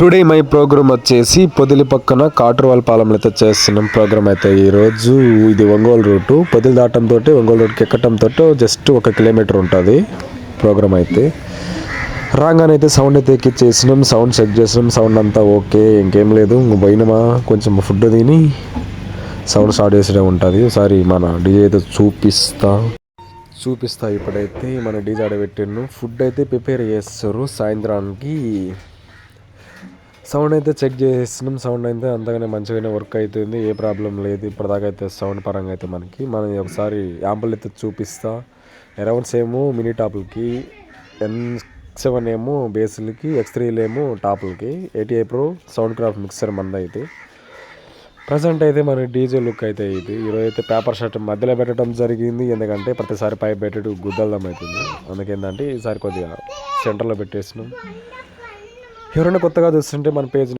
Today my programme వచ్చేసి పొదిలి పక్కన కాట్రువాల్ పాలెంలో అయితే చేస్తున్నాం ప్రోగ్రామ్ అయితే ఈరోజు ఇది ఒంగోలు రూటు. పొదిలి దాటంతో ఒంగోలు రూట్కి ఎక్కటంతో జస్ట్ ఒక కిలోమీటర్ ఉంటుంది ప్రోగ్రామ్ అయితే. రాగానైతే సౌండ్ అయితే ఎక్కిచ్చేసినాం. సౌండ్ చెక్ చేసినాం. సౌండ్ అంతా ఓకే ఇంకేం లేదు. పోయినమా? కొంచెం ఫుడ్ తిని సౌండ్ స్టార్ట్ చేసే ఉంటుంది. ఒకసారి మన డీజే అయితే చూపిస్తా. చూపిస్తా ఇప్పుడైతే. మన డీజే ఆడబెట్టిను ఫుడ్ అయితే ప్రిపేర్ చేస్తారు. సాయంత్రానికి సౌండ్ అయితే చెక్ చేసినాం సౌండ్ అయితే అంతగానే మంచిగానే వర్క్ అవుతుంది ఏ ప్రాబ్లం లేదు. ఇప్పటిదాకా అయితే సౌండ్ పరంగా అయితే మనకి. మనం ఒకసారి యాంపుల్ అయితే చూపిస్తా. అరౌండ్స్ ఏమో మినీ టాపులకి ఎన్ సెవెన్ ఏమో బేసులకి ఎక్స్ త్రీలు ఏమో టాపులకి ATI pro sound craft mixer మంది అయితే. ప్రజెంట్ అయితే మన డీజే లుక్ అయితే ఇది. ఈరోజు అయితే పేపర్ షర్ట్ మధ్యలో పెట్టడం జరిగింది. ఎందుకంటే ప్రతిసారి పైప్ పెట్టడం గుద్దలం అవుతుంది. అందుకేంటంటే ఈసారి కొద్దిగా సెంటర్లో పెట్టేసినాం. ఎవరైనా కొత్తగా చూస్తుంటే మన పేజ్